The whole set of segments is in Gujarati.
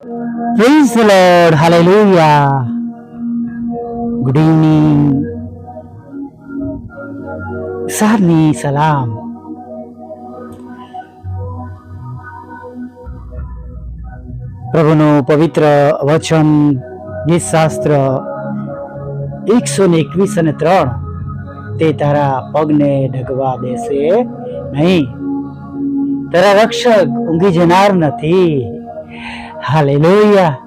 Praise the Lord. Hallelujah. Good evening. Sarni salam. પ્રભુનું પવિત્ર વચન શાસ્ત્ર એકસો ને એકવીસ અને ત્રણ તે તારા પગને ઢગવા દેશે નહીં તારા રક્ષક ઊંઘી જનાર નથી Hallelujah.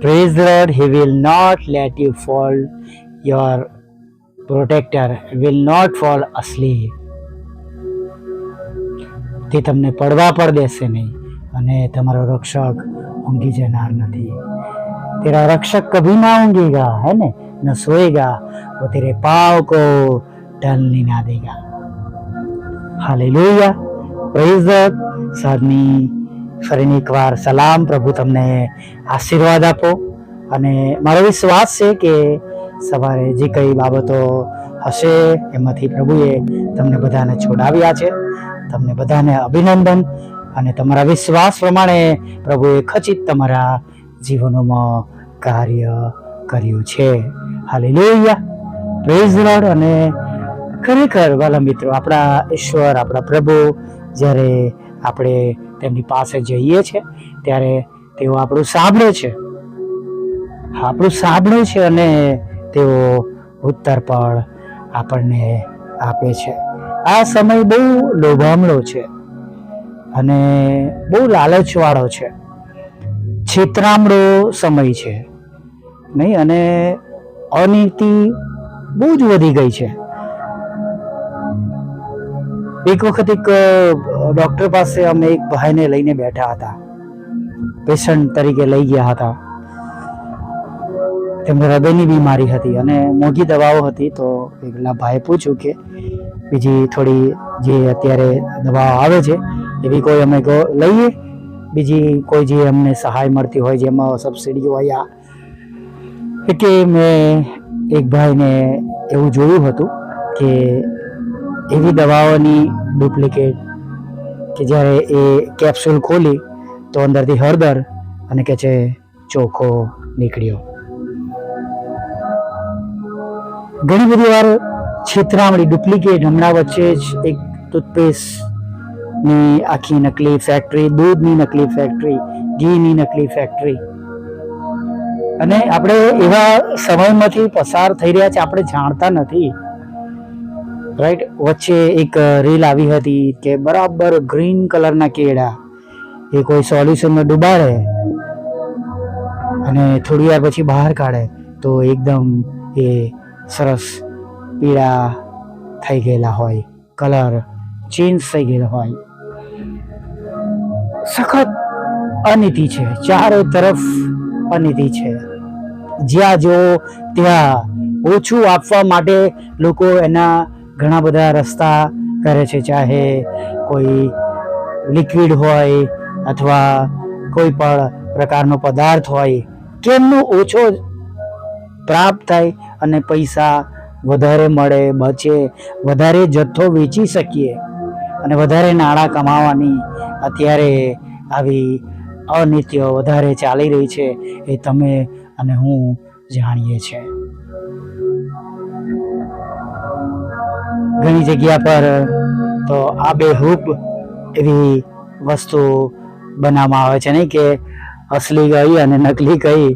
Praise the Lord. He will not let you fall. Your protector will not fall asleep તે તમને પડવા પણ દેશે નહીં અને તમારો રક્ષક ઊંઘી જનાર નથી તેરા રક્ષક કભી ના ઊંઘેગા, હે ને ન સોએગા વો તેરે પાવ કો ટલને ના દેગા હાલેલુયા પ્રેઝ ધ સાદની ફરીને એકવાર સલામ પ્રભુ તમને આશીર્વાદ આપો. અને મારો વિશ્વાસ છે કે સવારે જે કઈ બાબતો હશે એમાંથી પ્રભુએ તમને બધાને છોડાવ્યા છે. તમને બધાને અભિનંદન અને તમારા વિશ્વાસ પ્રમાણે પ્રભુએ ખચિત તમારા જીવનોમાં કાર્ય કર્યું છે. હાલેલુયા. પ્રેઝ લોર્ડ અને ખરેખર વાલા મિત્રો, આપણા ઈશ્વર, આપણા પ્રભુ જ્યારે આપણે તેમની પાસે જઈએ છે, ત્યારે તેઓ આપણું સાંભળે છે. આપણું સાંભળે છે અને તેઓ ઉત્તર પણ આપણને આપે છે. આ સમય બહુ લોભામણો છે અને બહુ લાલચવાળો છે. છેતરામણો સમય છે, નહીં? અને અનીતિ બહુ જ વધી ગઈ છે. એક વખત એક ડોક્ટર પાસે અમે એક ભાઈને લઈને બેઠા હતા. પેશન્ટ તરીકે લઈ ગયા હતા. તેમને હૃદયની બીમારી હતી અને મોંઘી દવાઓ હતી તો પેલા ભાઈ પૂછ્યું કે બીજી થોડી જે અત્યારે દવાઓ આવે છે, એવી કોઈ અમે લઈએ? બીજી કોઈ જે અમને સહાય મળતી હોય જેમાં સબસિડી હોય આ. એટલે મેં એક ભાઈને એવું જોયું હતું કે એવી દવાઓની ડુપ્લિકેટ કે જ્યારે એ કેપ્સ્યુલ ખોલી તો અંદરથી હળદર અને કે છે ચોખ્ખો નીકળ્યો. ઘણી બધી વાર છેતરામણી ડુપ્લિકેટ હમણાં વચ્ચે જ એક ટૂથપેસ્ટની આખી નકલી ફેક્ટરી દૂધની નકલી ફેક્ટરી ઘીની નકલી ફેક્ટરી અને આપણે એવા સમયમાંથી પસાર થઈ રહ્યા છે, આપણે જાણતા નથી. રાઈટ વચ્ચે એક રીલ આવી હતી કે બરાબર ગ્રીન કલરના કેળા. એ કોઈ સોલ્યુશનમાં ડુબાડે અને થોડી વાર પછી બહાર કાઢે તો એકદમ એ સરસ પીળા થઈ ગયેલા હોય. કલર ચેન્જ થઈ ગયેલો હોય. સખત અનિતિ છે. ચારે તરફ અનિતિ છે. જ્યાં જો ત્યાં ઓછું આપવા માટે લોકો એના ઘણા બધા રસ્તા કરે છે, ચાહે કોઈ લિક્વિડ હોય અથવા કોઈ પણ પ્રકારનો પદાર્થ હોય, કેમનો ઓછો પ્રાપ્ત થાય અને પૈસા વધારે મળે, બચે, વધારે જથ્થો વેચી શકીએ અને વધારે નાણાં કમાવાની અત્યારે આવી અનિત્ય વધારે ચાલી રહી છે એ તમે અને હું જાણીએ છીએ. ઘણી જગ્યા પર, તો આ બેહૂબ એવી વસ્તુ બનાવવામાં આવે છે નહીં કે અસલી ગઈ અને નકલી ગઈ.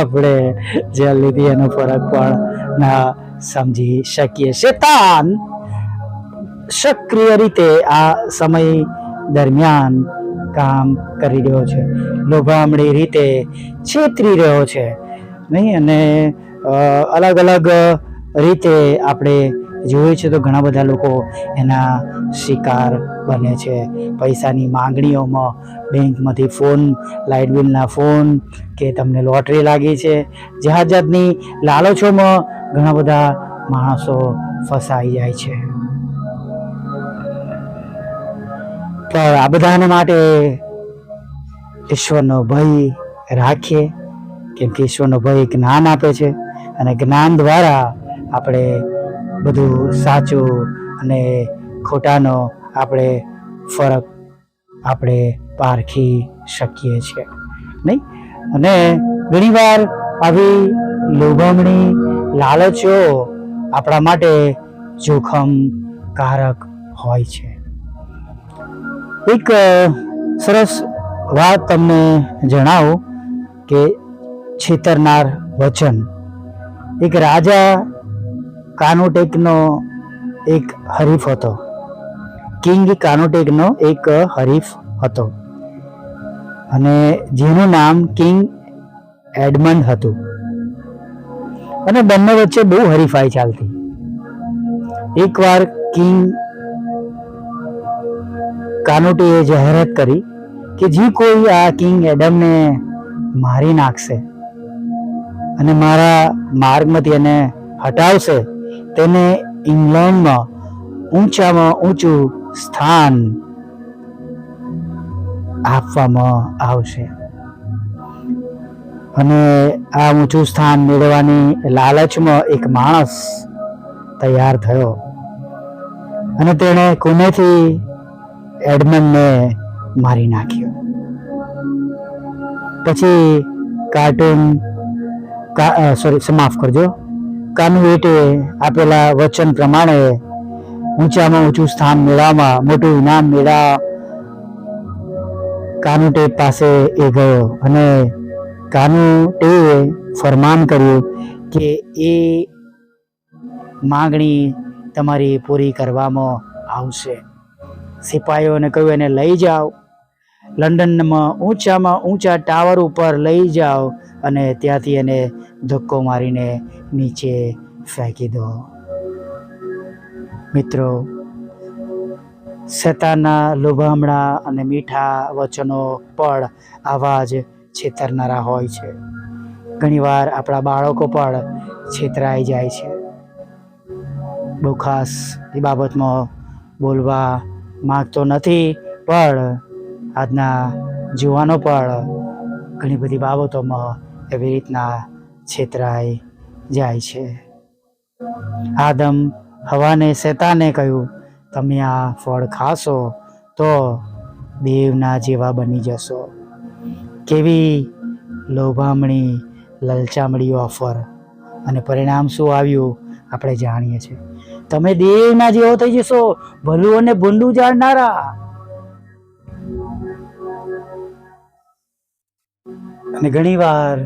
આપણે જે લીધી એનો ફરક પણ ના સમજી શકીએ. શેતાન સક્રિય રીતે આ સમય દરમિયાન કામ કરી રહ્યો છે. લોભામણી રીતે છેતરી રહ્યો છે. નહીં? અને અલગ અલગ રીતે આપણે જોઈએ છે તો ઘણા બધા લોકો એના શિકાર બને છે. પૈસાની માંગણીઓમાં બેંકમાંથી ફોન, લાઇટ બિલના ફોન કે તમને લોટરી લાગી છે. જાત જાતની લાલચોમાં ઘણા બધા માણસો ફસાઈ જાય છે. પણ આ બધાને માટે ઈશ્વરનો ભય રાખીએ કેમ કે ઈશ્વરનો ભય જ્ઞાન આપે છે અને જ્ઞાન દ્વારા આપણે બધું સાચું અને ખોટાનો આપણે ફરક આપણે પારખી શકીએ છીએ. નહીં? અને ઘણીવાર આવી લોભામણી, લાલચો આપણા માટે જોખમકારક હોય છે. એક સરસ વાત તમને જણાવું કે છેતરનાર વચન. એક રાજા કાનોટેકનો એક હરીફ હતો. કિંગ કાનોટેકનો એક હરીફ હતો. અને જેનું નામ કિંગ એડમંડ હતું. અને બંને વચ્ચે બહુ હરીફાઈ ચાલતી. એકવાર કિંગ કાનોટીએ જાહેરાત કરી કે જે કોઈ આ કિંગ એડમને મારી નાખશે અને મારા માર્ગમાંથી એને હટાવશે તેને ઇંગ્લેન્ડમાં ઊંચામાં ઊંચું સ્થાન આપવામાં આવશે. અને આ ઊંચું સ્થાન મેળવવાની લાલચમાં એક માણસ તૈયાર થયો. અને તેણે કોનેથી એડમંડને મારી નાખ્યો. પછી કાર્ટૂન સોરી માફ કરજો. કાનવેટે આપેલા વચન પ્રમાણે ઊંચામાં ઊંચું સ્થાન મેળવવામાં મોટું ઇનામ મેળા કાનુટે પાસે એ ગયો અને કાનુટેએ ફરમાન કર્યું કે એ માગણી તમારી પૂરી કરવામાં આવશે. સિપાહીઓને કહ્યું, એને લઈ જાઓ. લંડનમાં ઊંચામાં ઊંચા ટાવર ઉપર લઈ જાઓ અને ત્યાંથી એને ધક્કો મારીને નીચે ફેંકી દો. મિત્રો, શેતાનના લોભામણા અને મીઠા વચનો પણ આવા જ છેતરનારા હોય છે. ઘણીવાર આપણા બાળકો પણ છેતરાઈ જાય છે. બહુ ખાસ એ બાબતમાં બોલવા માંગતો નથી, પણ આજના જુવાનો પણ ઘણી બધી બાબતોમાં એવી રીતના છેતરાઈ જાય છે. આદમ હવાને શેતાને કહ્યું, તમે આ ફળ ખાશો તો દેવના જેવા બની જશો. કેવી લોભામણી લલચામણી ઓફર અને પરિણામ શું આવ્યું? આપણે જાણીએ છીએ. તમે દેવના જેવો થઈ જશો, ભલું અને ભૂંડું જાણનારા. અને ઘણીવાર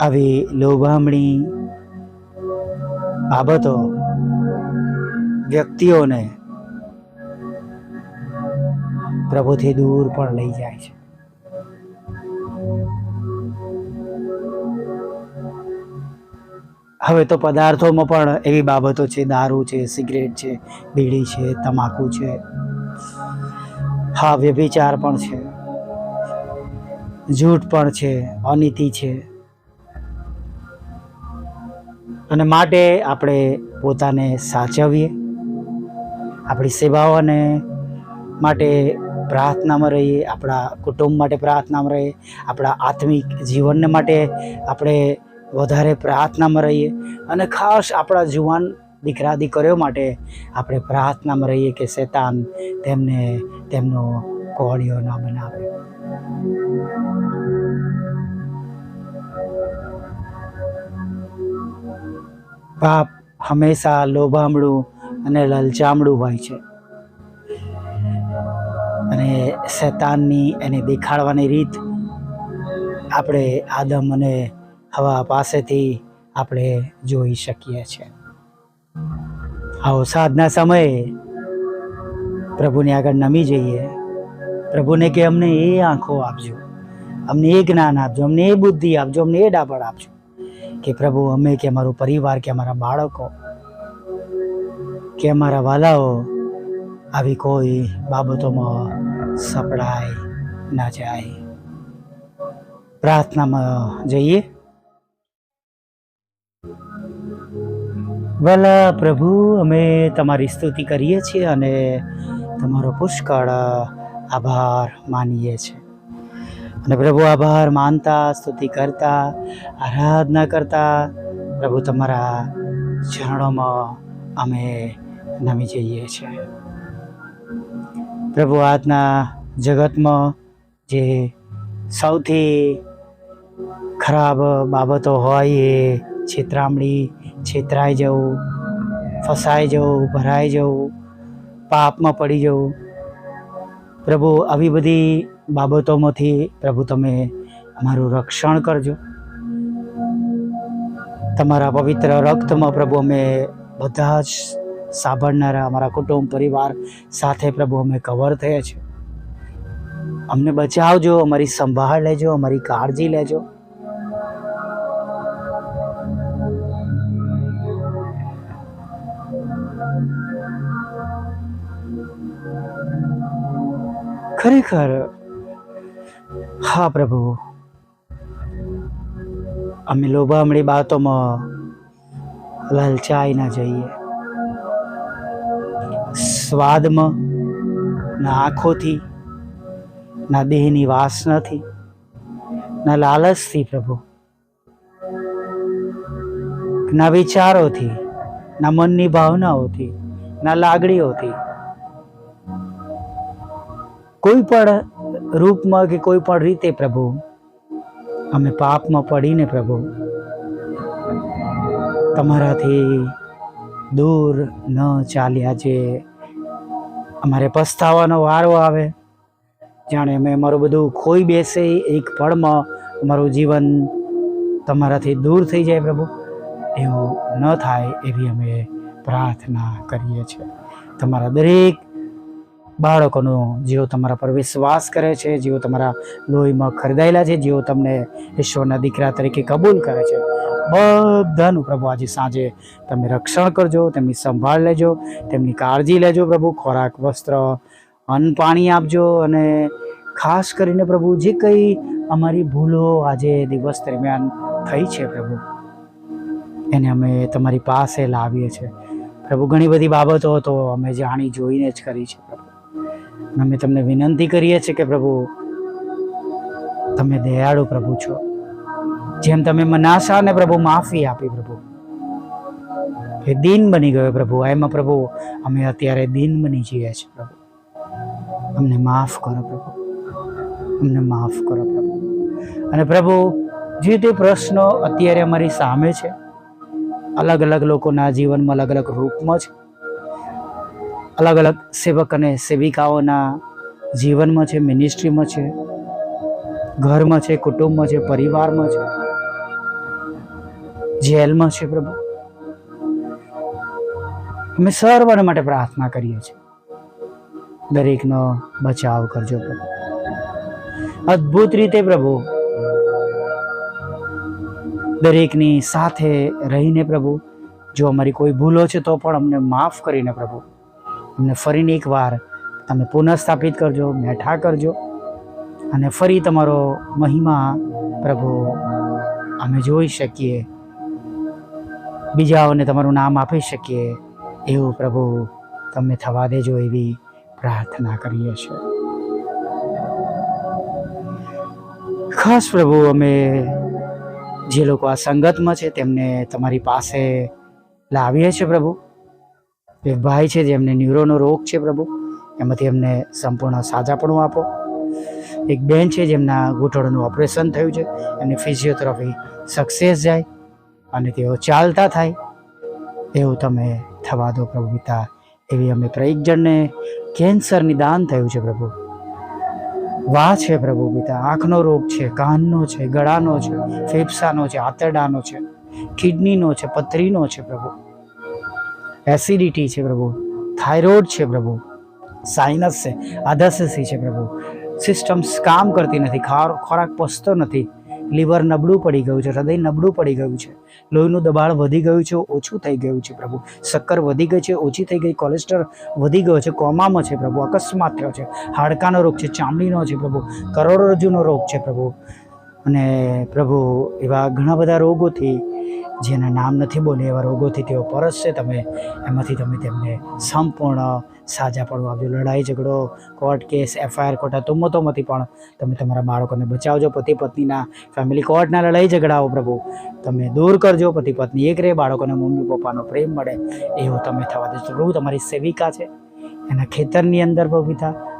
આવી લોભામણી બાબતો વ્યક્તિઓને પ્રભુથી દૂર પણ લઈ જાય છે. હવે તો પદાર્થોમાં પણ એવી બાબતો છે, દારૂ છે, સિગરેટ છે, બીડી છે, તમાકુ છે. હા, વ્યભિચાર પણ છે. જૂઠ પણ છે, અનીતિ છે. અને માટે આપણે પોતાને સાચવીએ. આપણી સેવાઓને માટે પ્રાર્થનામાં રહીએ, આપણા કુટુંબ માટે પ્રાર્થનામાં રહીએ, આપણા આત્મિક જીવનને માટે આપણે વધારે પ્રાર્થનામાં રહીએ અને ખાસ આપણા જુવાન દીકરા દીકરીઓ માટે આપણે પ્રાર્થનામાં રહીએ કે શેતાન તેમને તેમનો કોળિયો ન બનાવે. પાપ હંમેશા લોભામણું અને લલચામણું હોય છે. અને શૈતાનની એને દેખાડવાની રીત આપણે આદમ અને હવા પાસેથી આપણે જોઈ શકીએ છીએ. આવો સાધના સમયે પ્રભુને આગળ નમી જઈએ. પ્રભુને કે અમને એ આંખો આપજો. અમને એ જ્ઞાન આપજો. અમને એ બુદ્ધિ આપજો. અમને એ ડાબળ આપજો. કે પ્રભુ, અમે કે અમારું પરિવાર, કે અમારા બાળકો, કે અમારા વાલાઓ, આવી કોઈ બાબતોમાં સપડાય ના જાય. પ્રાર્થનામાં જઈએ. વાલા પ્રભુ, અમે તમારી સ્તુતિ કરીએ છીએ અને તમારો પુષ્કળ આભાર માનીએ છીએ. અને પ્રભુ આભાર, માનતા, સ્તુતિ કરતા, આરાધના કરતા. પ્રભુ તમારા ચરણોમાં અમે નમી જઈએ છીએ. પ્રભુ આજના જગતમાં જે સૌથી ખરાબ બાબતો હોય એ છેતરામણી, છેતરાઈ જવું, ફસાઈ જવું, ભરાઈ જવું, પાપમાં પડી જવું. પ્રભુ આવી બધી બાબતોમાંથી પ્રભુ તમે અમારું રક્ષણ કરજો. તમારા પવિત્ર રક્તમાં પ્રભુ અમે બધા જ સાંભળનારા અમારા કુટુંબ, પરિવાર સાથે પ્રભુ અમે કવર થયા છે. અમને બચાવજો, અમારી સંભાળ લેજો, અમારી કાળજી લેજો. ખરેખર હા, પ્રભુ. અમે લોભામણી બાતોમાં લલચાઈ ના જઈએ. સ્વાદમાં ના આંખોથી, ના દેહની વાસનાથી, ના લાલચથી, પ્રભુ. ના વિચારોથી, ના મનની ભાવનાઓથી, ના લાગણીઓથી. કોઈ પણ રૂપમાં કે કોઈ પણ રીતે પ્રભુ, અમે પાપમાં પડીને પ્રભુ, તમારાથી દૂર ન ચાલ્યા જે અમારે પસ્તાવાનો વારો આવે, જાણે અમે અમારું બધું ખોઈ બેસે, એક પળમાં અમારું જીવન તમારાથી દૂર થઈ જાય પ્રભુ. એવું ન થાય એવી અમે પ્રાર્થના કરીએ છીએ. તમારા દરેક બાળકોનો જેઓ તમારા પર વિશ્વાસ કરે છે જેઓ તમારા લોહીમાં ખરીદાયેલા છે જેઓ તમને ઈશ્વરના દીકરા તરીકે કબૂલ કરે છે. બધાનું પ્રભુ આજે સાંજે તમે રક્ષણ કરજો, તેમની સંભાળ લેજો, તેમની કાળજી લેજો પ્રભુ, ખોરાક, વસ્ત્ર, અન્ન, પાણી આપજો અને ખાસ કરીને પ્રભુ જે કંઈ અમારી ભૂલો આજે દિવસ દરમિયાન થઈ છે પ્રભુ, એને અમે તમારી પાસે લાવીએ છીએ. પ્રભુ, ઘણી બધી બાબતો તો અમે જાણી જોઈને જ કરી છે પ્રભુ. અમે તમને વિનંતી કરીએ છીએ કે પ્રભુ, તમે દયાળુ પ્રભુ છો. જેમ તમે મનાશાને પ્રભુ માફી આપી પ્રભુ, એ દિન બની ગયો પ્રભુ. એમાં પ્રભુ, અમે અત્યારે દિન બની જઈએ છીએ પ્રભુ. અમને માફ કરો પ્રભુ. અમને માફ કરો પ્રભુ. અને પ્રભુ, જે તે પ્રશ્નો અત્યારે અમારી સામે છે અલગ અલગ લોકોના જીવનમાં અલગ અલગ રૂપમાં છે અલગ અલગ સેવક અને સેવિકાઓના જીવનમાં છે મિનિસ્ટ્રીમાં છે, ઘરમાં છે, કુટુંબમાં છે, પરિવારમાં છે, જેલમાં છે પ્રભુ. અમે સર્વને માટે પ્રાર્થના કરીએ છીએ. દરેકનો બચાવ કરજો પ્રભુ. અદ્ભુત રીતે પ્રભુ, દરેકની સાથે રહીને પ્રભુ, જો અમારી કોઈ ભૂલો છે તો પણ અમને માફ કરીને પ્રભુ. અમને ફરીને એકવાર તમે પુનઃસ્થાપિત કરજો, બેઠા કરજો. અને ફરી તમારો મહિમા પ્રભુ અમે જોઈ શકીએ. બીજાઓને તમારું નામ આપી શકીએ. એવું પ્રભુ તમે થવા દેજો એવી પ્રાર્થના કરીએ છીએ. ખાસ પ્રભુ, અમે જે લોકો આ સંગતમાં છે તેમને તમારી પાસે લાવીએ છીએ પ્રભુ. એક ભાઈ છે જેમને ન્યુરોનો રોગ છે પ્રભુ. એમાંથી એમને સંપૂર્ણ સાજાપણું આપો. એક બેન છે જેમના ઘૂંટણનું ઓપરેશન થયું છે. એમની ફિઝિયોથેરાપી સક્સેસ જાય અને તેઓ ચાલતા થાય. એવું તમે થવા દો પ્રભુ પિતા. એવી અમે પ્રત્યેક જણને કેન્સર નિદાન થયું છે પ્રભુ. વાહ છે પ્રભુ પિતા. આંખનો રોગ છે, કાનનો છે, ગળાનો છે, ફેફસાનો છે, આંતરડાનો છે, કિડનીનો છે, પથરીનો છે પ્રભુ. એસિડિટી છે પ્રભુ. થાઇરોઇડ છે પ્રભુ. સાઇનસ છે. આધાસી છે પ્રભુ. સિસ્ટમ્સ કામ કરતી નથી. ખાર- ખોરાક પચતો નથી. લીવર નબળું પડી ગયું છે. હૃદય નબળું પડી ગયું છે. લોહીનું દબાણ વધી ગયું છે. ઓછું થઈ ગયું છે પ્રભુ. શક્કર વધી ગઈ છે. ઓછી થઈ ગઈ. કોલેસ્ટ્રોલ વધી ગયો છે. કોમામાં છે પ્રભુ. અકસ્માત થયો છે. હાડકાનો રોગ છે. ચામડીનો છે પ્રભુ. કરોડરજ્જુનો રોગ છે પ્રભુ. અને પ્રભુ એવા ઘણા બધા રોગોથી જેના નામ નથી બોલે એવા રોગોથી તેઓ પરસશે તમે એમાંથી તમે તેમને સંપૂર્ણ સાજા પડવા આપજો લડાઈ, ઝઘડો, કોર્ટ કેસ, એફઆઈઆર ખોટા તુમ્મતોમાંથી પણ તમે તમારા બાળકોને બચાવજો. પતિ પત્નીના ફેમિલી કોર્ટના લડાઈ ઝઘડાઓ પ્રભુ તમે દૂર કરજો. પતિ પત્ની એક રહે, બાળકોને મમ્મી પપ્પાનો પ્રેમ મળે એવું તમે થવા દેજો. પ્રભુ તમારી સેવિકા છે. એના ખેતરની અંદર પ્રભુ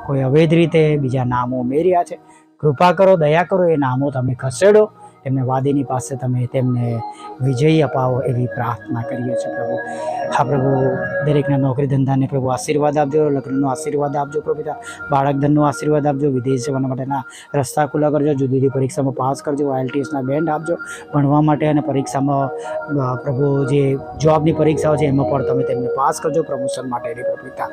કોઈ અવૈધ રીતે બીજા નામો ઉમેર્યા છે. કૃપા કરો, દયા કરો, એ નામો તમે ખસેડો. તેમને વાદીની પાસે તમે તેમને વિજયી અપાવો એવી પ્રાર્થના કરીએ છીએ પ્રભુ. હા પ્રભુ, દરેકના નોકરી ધંધાને પ્રભુ આશીર્વાદ આપજો, લગ્નનો આશીર્વાદ આપજો પ્રભુ બાળક ધનનો આશીર્વાદ આપજો, વિદેશ જવાના માટેના રસ્તા ખુલ્લા કરજો જુદી જુદી પરીક્ષામાં પાસ કરજો, આઈએલટીએસના બેન્ડ આપજો, ભણવા માટે અને પરીક્ષામાં પ્રભુ જે જોબની પરીક્ષાઓ છે એમાં પણ તમે તેમને પાસ કરજો પ્રમોશન માટેની પ્રભુ પિતા.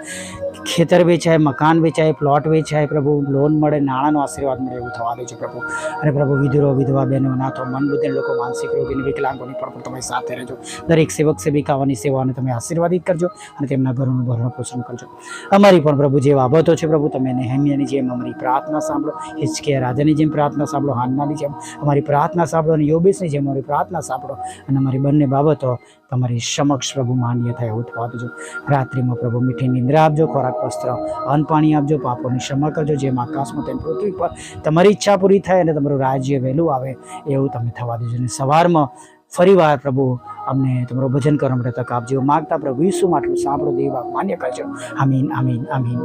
ખેતર વેચાય, મકાન વેચાય, પ્લોટ વેચાય પ્રભુ, લોન મળે, નાણાંનો આશીર્વાદ મળે એવું થવા દે છે પ્રભુ. અને પ્રભુ, વિધુરો, વિધવા બહેનો અનાથો મન બુદ્ધિ લોકો માનસિક રોગીને વિકલાંગોની પણ તમે સાથે રહેજો. દરેક સેવક સેવિકાઓની સેવાઓને તમે આશીર્વાદિત કરજો અને તેમના ઘરોનું ભરણ પોષણ કરજો. અમારી પણ પ્રભુ જે બાબતો છે પ્રભુ, તમે નેહમ્યાની જેમ અમારી પ્રાર્થના સાંભળો, હિચકિયા રાજાની જેમ પ્રાર્થના સાંભળો, હાન્નાની જેમ અમારી પ્રાર્થના સાંભળો અને યોબેસની જેમ અમારી પ્રાર્થના સાંભળો અને અમારી બંને બાબતો તમારી સમક્ષ પ્રભુ માન્ય થાય એવું થવા દેજો. રાત્રિમાં પ્રભુ મીઠી નિંદ્રા આપજો, ખોરાક વસ્ત્ર, અન્ન પાણી આપજો, પાપોની ક્ષમા કરજો, જેમ આકાશમાં તેમ પૃથ્વી પર તમારી ઈચ્છા પૂરી થાય અને તમારું રાજ્ય વહેલું આવે એવું તમે થવા દેજો. અને સવારમાં ફરીવાર પ્રભુ અમને તમારું ભજન કરવા માટે તક આપજો. માગતા પ્રભુ ઈસુ માટલું સાંભળો, દેવા માન્ય કરજો. આમીન આમીન આમીન.